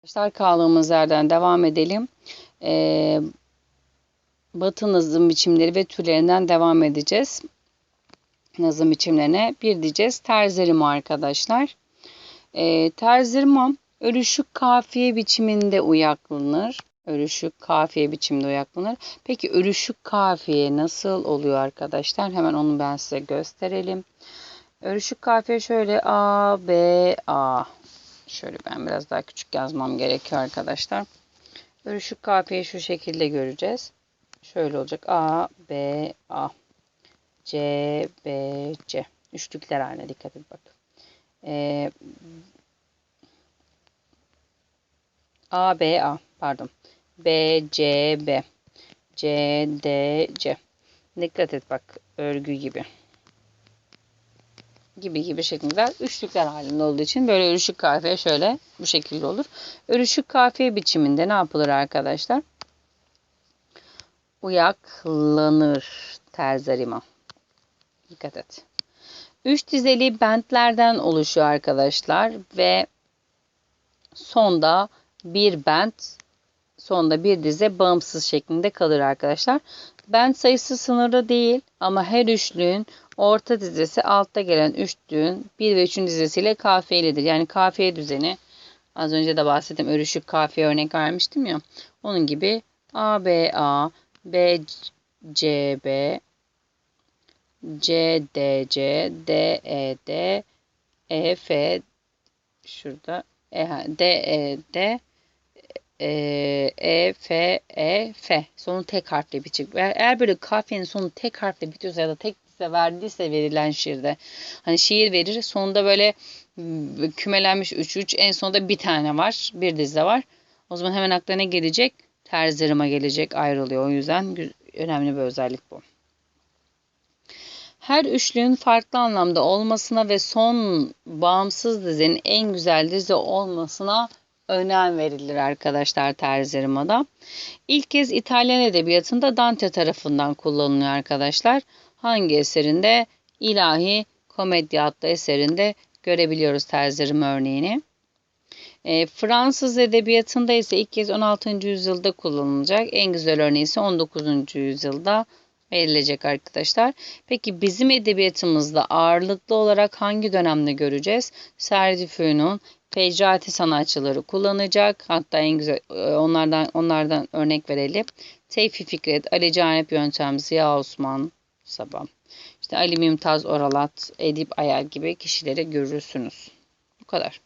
Arkadaşlar kaldığımız yerden devam edelim. Ee, batı nazım biçimleri ve türlerinden devam edeceğiz. Nazım biçimlerine bir diyeceğiz. Terzerima arkadaşlar. Ee, terzerima örüşük kafiye biçiminde uyaklanır. Örüşük kafiye biçiminde uyaklanır. Peki örüşük kafiye nasıl oluyor arkadaşlar? Hemen onu ben size gösterelim. Örüşük kafiye şöyle A, B, A. Şöyle ben biraz daha küçük yazmam gerekiyor arkadaşlar. Örüşük kafiyeyi şu şekilde göreceğiz. Şöyle olacak. A, B, A. C, B, C. Üçlükler haline dikkat et bak. Ee, A, B, A. Pardon. B, C, B. C, D, C. Dikkat et bak. Örgü gibi gibi gibi şeklinde üçlükler halinde olduğu için böyle örüşük kafiye şöyle bu şekilde olur. Örüşük kafiye biçiminde ne yapılır arkadaşlar? Uyaklanır terzerima. Dikkat et. Üç dizeli bentlerden oluşuyor arkadaşlar ve sonda bir bent sonda bir dize bağımsız şeklinde kalır arkadaşlar. Bent sayısı sınırlı değil ama her üçlüğün orta dizesi altta gelen üçlüğün 1 ve 3. dizesiyle kafiyelidir. Yani kafiye düzeni az önce de bahsettim örüşük kafiye örnek vermiştim ya. Onun gibi A, B, A, B, C, B, C, D, C, D, E, D, E, F, şurada, E, D, E, D, e, e, F, E, F. Sonu tek harfle bitecek. Eğer böyle kafiyenin sonu tek harfle bitiyorsa ya da tek dize verdiyse verilen şiirde. Hani şiir verir. Sonunda böyle kümelenmiş 3-3. En sonunda bir tane var. Bir dize var. O zaman hemen aklına ne gelecek? Terzirima gelecek. Ayrılıyor. O yüzden önemli bir özellik bu. Her üçlüğün farklı anlamda olmasına ve son bağımsız dizinin en güzel dizi olmasına önem verilir arkadaşlar terzirimada. İlk kez İtalyan edebiyatında Dante tarafından kullanılıyor arkadaşlar. Hangi eserinde? İlahi Komedya adlı eserinde görebiliyoruz terzirim örneğini. E, Fransız edebiyatında ise ilk kez 16. yüzyılda kullanılacak. En güzel örneği ise 19. yüzyılda verilecek arkadaşlar. Peki bizim edebiyatımızda ağırlıklı olarak hangi dönemde göreceğiz? Serdi Fecrati sanatçıları kullanacak. Hatta en güzel e, onlardan onlardan örnek verelim. Tevfik Fikret, Ali Canip Yöntem, Ziya Osman Sabah. İşte Ali Mümtaz Oralat, Edip Ayar gibi kişileri görürsünüz. Bu kadar.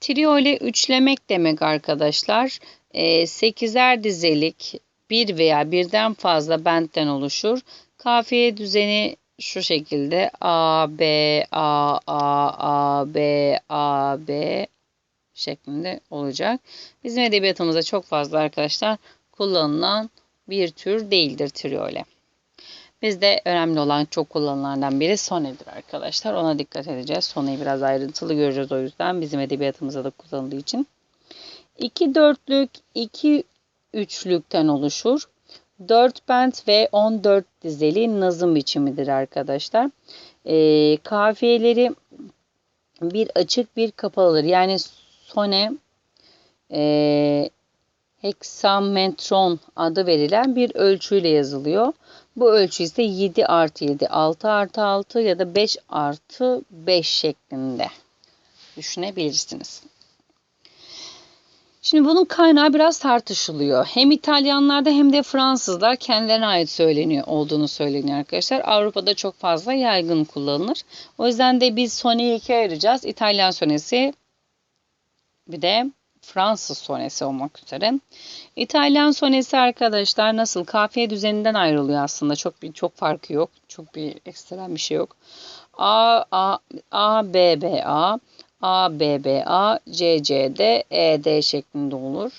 Trio ile üçlemek demek arkadaşlar. E, sekizer dizelik bir veya birden fazla bentten oluşur. Kafiye düzeni şu şekilde A, B, A, A, A, B, A, B şeklinde olacak. Bizim edebiyatımızda çok fazla arkadaşlar kullanılan bir tür değildir triole. Bizde önemli olan çok kullanılanlardan biri sonedir arkadaşlar. Ona dikkat edeceğiz. Soneyi biraz ayrıntılı göreceğiz o yüzden bizim edebiyatımızda da kullanıldığı için. 2 dörtlük, 2 üçlükten oluşur. 4 bent ve 14 dizeli nazım biçimidir arkadaşlar. E, kafiyeleri bir açık bir kapalıdır. Yani sone e, heksametron adı verilen bir ölçüyle yazılıyor. Bu ölçü ise 7 artı 7, 6 artı 6 ya da 5 artı 5 şeklinde düşünebilirsiniz. Şimdi bunun kaynağı biraz tartışılıyor. Hem İtalyanlarda hem de Fransızlar kendilerine ait söyleniyor olduğunu söyleniyor arkadaşlar. Avrupa'da çok fazla yaygın kullanılır. O yüzden de biz soneyi ikiye ayıracağız. İtalyan sonesi bir de Fransız sonesi olmak üzere. İtalyan sonesi arkadaşlar nasıl kafiye düzeninden ayrılıyor aslında. Çok bir çok farkı yok. Çok bir ekstrem bir şey yok. A A A B B A A, B, B, A, C, C, D, E, D şeklinde olur.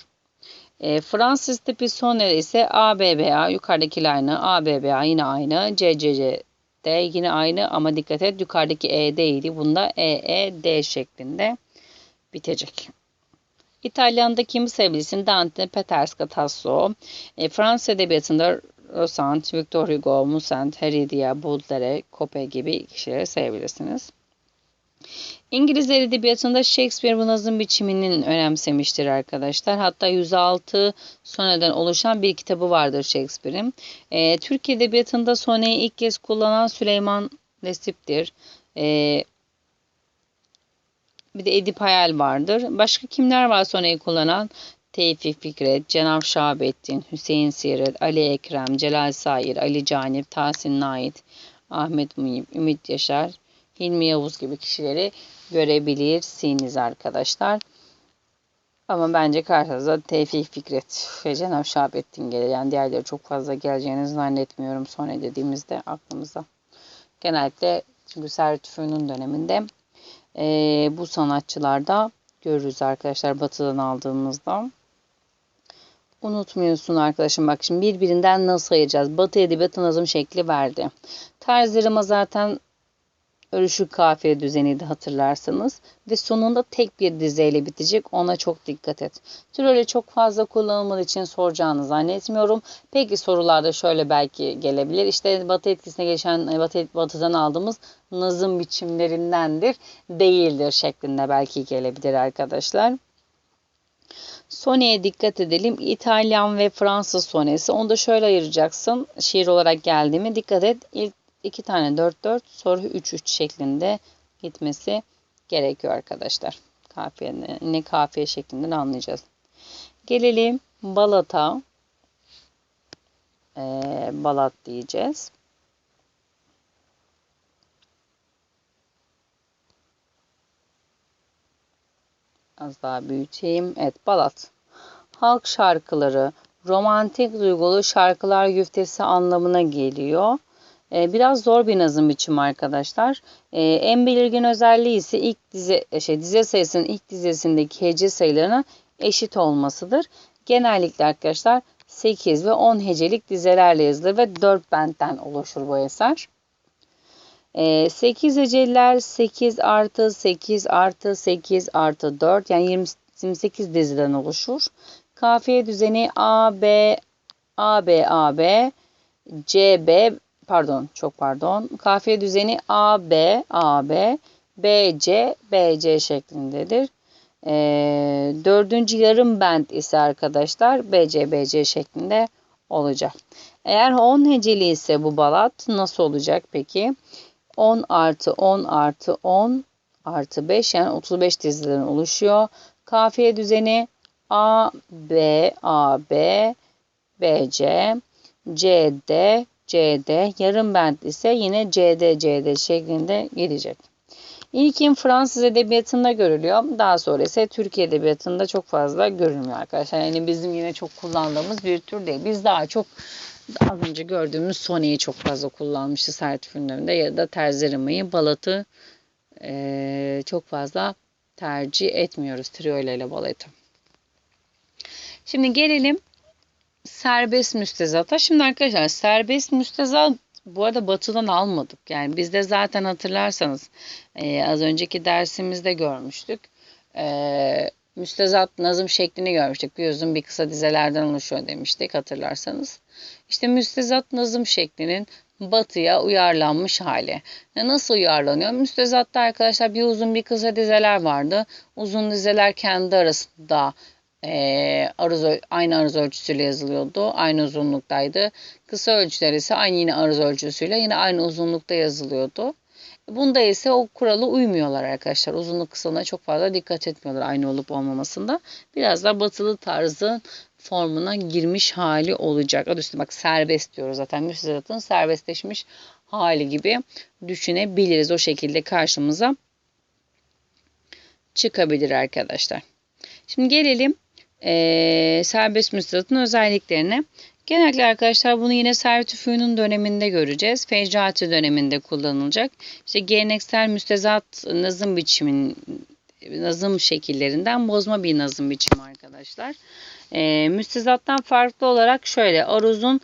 E, Fransız tipi soneri ise A, B, B, A yukarıdaki aynı. A, B, B, A yine aynı. C, C, C, D yine aynı ama dikkat et yukarıdaki E, D idi. Bunda E, E, D şeklinde bitecek. İtalyan'da kimi sevgilisin? Dante, Petrarca, Tasso. E, Fransız edebiyatında Rosant, Victor Hugo, Musant, Heredia, Baudelaire, Cope gibi kişileri sayabilirsiniz. İngilizler edebiyatında Shakespeare bu nazım biçiminin önemsemiştir arkadaşlar. Hatta 106 soneden oluşan bir kitabı vardır Shakespeare'in. E, Türk edebiyatında soneyi ilk kez kullanan Süleyman Nesip'tir. E, bir de Edip Hayal vardır. Başka kimler var soneyi kullanan? Tevfik Fikret, Cenab Şahabettin, Hüseyin Siret, Ali Ekrem, Celal Sair, Ali Canip, Tahsin Nait, Ahmet Muhip, Ümit Yaşar, Hilmi Yavuz gibi kişileri görebilirsiniz arkadaşlar. Ama bence karşınıza Tevfik Fikret ve Cenab Şahabettin gelir. Yani diğerleri çok fazla geleceğini zannetmiyorum sonra dediğimizde aklımıza. Genellikle çünkü Servet Tüfeği'nin döneminde e, bu sanatçılarda görürüz arkadaşlar batıdan aldığımızda. Unutmuyorsun arkadaşım bak şimdi birbirinden nasıl ayıracağız? Batı edebiyatı nazım şekli verdi. Tarzlarıma zaten örüşük kafiye düzeniydi hatırlarsanız. Ve sonunda tek bir dizeyle bitecek. Ona çok dikkat et. Tür öyle çok fazla kullanılmadığı için soracağını zannetmiyorum. Peki sorularda şöyle belki gelebilir. İşte batı etkisine geçen batı, batıdan aldığımız nazım biçimlerindendir. Değildir şeklinde belki gelebilir arkadaşlar. Soneye dikkat edelim. İtalyan ve Fransız sonesi. Onu da şöyle ayıracaksın. Şiir olarak geldiğimi dikkat et. İlk iki tane 4-4 sonra 3-3 şeklinde gitmesi gerekiyor arkadaşlar. Kafiye, ne kafiye şeklinde anlayacağız. Gelelim balata. Ee, balat diyeceğiz. Az daha büyüteyim. Evet balat. Halk şarkıları, romantik duygulu şarkılar güftesi anlamına geliyor. Ee, biraz zor bir nazım biçimi arkadaşlar. Ee, en belirgin özelliği ise ilk dize, şey, dize sayısının ilk dizesindeki hece sayılarına eşit olmasıdır. Genellikle arkadaşlar 8 ve 10 hecelik dizelerle yazılır ve 4 bentten oluşur bu eser. 8 ee, heceler 8 artı 8 artı 8 artı 4 yani 28 diziden oluşur. Kafiye düzeni A, B, A, B, A, B, C, B pardon çok pardon. Kafiye düzeni A, B, A, B, B, C, B, C şeklindedir. E, dördüncü yarım bent ise arkadaşlar B, C, B, C şeklinde olacak. Eğer 10 heceli ise bu balat nasıl olacak peki? 10 artı 10 artı 10 artı 5 yani 35 diziden oluşuyor. Kafiye düzeni A, B, A, B, B, C, C, D, CD, yarım bent ise yine CD, CD şeklinde gelecek. İlkin Fransız edebiyatında görülüyor. Daha sonra ise Türkiye edebiyatında çok fazla görülmüyor arkadaşlar. Yani bizim yine çok kullandığımız bir tür değil. Biz daha çok az önce gördüğümüz Sony'yi çok fazla kullanmışız Sertif filmlerinde ya da Terzerimayı, Balat'ı e, çok fazla tercih etmiyoruz trio ile balatı. Şimdi gelelim serbest müstezata. Şimdi arkadaşlar serbest müstezat bu arada batıdan almadık. Yani bizde zaten hatırlarsanız e, az önceki dersimizde görmüştük. E, müstezat nazım şeklini görmüştük. Bir uzun bir kısa dizelerden oluşuyor demiştik hatırlarsanız. İşte müstezat nazım şeklinin batıya uyarlanmış hali. Nasıl uyarlanıyor? Müstezatta arkadaşlar bir uzun bir kısa dizeler vardı. Uzun dizeler kendi arasında e, arız, aynı arız ölçüsüyle yazılıyordu. Aynı uzunluktaydı. Kısa ölçüler ise aynı yine arız ölçüsüyle yine aynı uzunlukta yazılıyordu. Bunda ise o kuralı uymuyorlar arkadaşlar. Uzunluk kısalığına çok fazla dikkat etmiyorlar aynı olup olmamasında. Biraz da batılı tarzın formuna girmiş hali olacak. Adı üstüne bak serbest diyoruz zaten. Müstezatın serbestleşmiş hali gibi düşünebiliriz. O şekilde karşımıza çıkabilir arkadaşlar. Şimdi gelelim e, serbest müstesatın özelliklerine. Genellikle arkadaşlar bunu yine Sertüfü'nün döneminde göreceğiz. Fecrati döneminde kullanılacak. İşte geleneksel müstezat nazım biçimin nazım şekillerinden bozma bir nazım biçimi arkadaşlar. E, müstezattan farklı olarak şöyle aruzun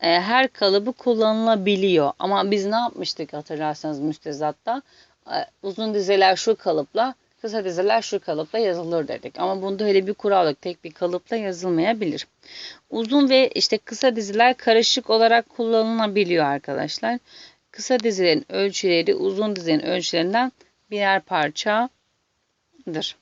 e, her kalıbı kullanılabiliyor. Ama biz ne yapmıştık hatırlarsanız müstezatta? E, uzun dizeler şu kalıpla kısa dizeler şu kalıpla yazılır dedik. Ama bunda öyle bir kural yok. Tek bir kalıpla yazılmayabilir. Uzun ve işte kısa diziler karışık olarak kullanılabiliyor arkadaşlar. Kısa dizilerin ölçüleri uzun dizilerin ölçülerinden birer parçadır.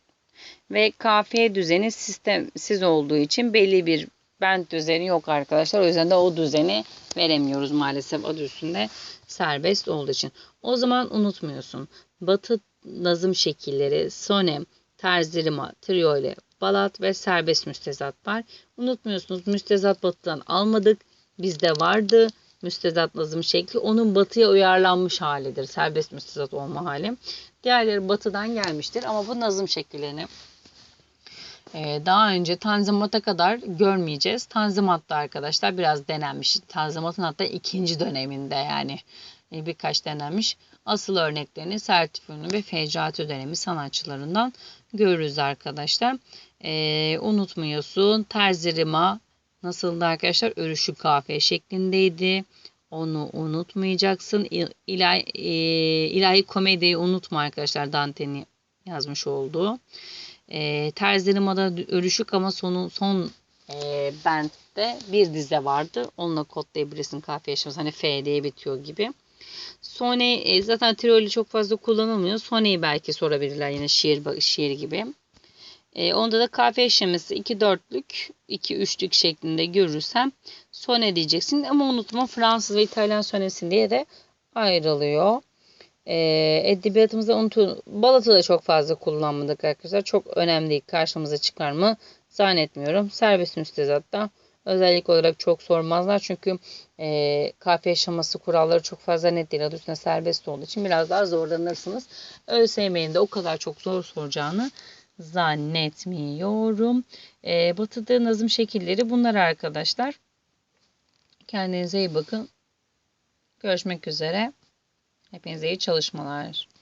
Ve kafiye düzeni sistemsiz olduğu için belli bir bent düzeni yok arkadaşlar. O yüzden de o düzeni veremiyoruz maalesef adı üstünde serbest olduğu için. O zaman unutmuyorsun. Batı nazım şekilleri, sonem, terzirima, triyole, balat ve serbest müstezat var. Unutmuyorsunuz müstezat batıdan almadık. Bizde vardı müstezat nazım şekli. Onun batıya uyarlanmış halidir. Serbest müstezat olma hali. Diğerleri batıdan gelmiştir ama bu nazım şekillerini ee, daha önce Tanzimat'a kadar görmeyeceğiz. Tanzimat'ta arkadaşlar biraz denenmiş. Tanzimat'ın hatta ikinci döneminde yani e, birkaç denenmiş. Asıl örneklerini Sertifünlü ve Fecati dönemi sanatçılarından görürüz arkadaşlar. Ee, unutmuyorsun Terzirima nasıldı arkadaşlar? Örüşü kafe şeklindeydi. Onu unutmayacaksın. İlahi, e, ilahi komediyi unutma arkadaşlar Dante'nin yazmış olduğu. E, Terzirima'da örüşük ama sonu, son e, bentte bir dize vardı. Onunla kodlayabilirsin kafiye yaşaması. Hani F diye bitiyor gibi. Sone zaten Tiroli çok fazla kullanılmıyor. Sone'yi belki sorabilirler yine şiir şiir gibi. E, onda da kafiye işlemesi 2 dörtlük, 2 üçlük şeklinde görürsem sone diyeceksin. Ama unutma Fransız ve İtalyan sonesi diye de ayrılıyor. E, edebiyatımızda unutun. Balatı da çok fazla kullanmadık arkadaşlar. Çok önemli değil. Karşımıza çıkar mı zannetmiyorum. Serbest müstezatta özellik olarak çok sormazlar. Çünkü e, kafiye yaşaması kuralları çok fazla net değil. Adı üstüne serbest olduğu için biraz daha zorlanırsınız. ÖSYM'nin de o kadar çok zor soracağını zannetmiyorum. E, batıda nazım şekilleri bunlar arkadaşlar. Kendinize iyi bakın. Görüşmek üzere. Hepinize iyi çalışmalar.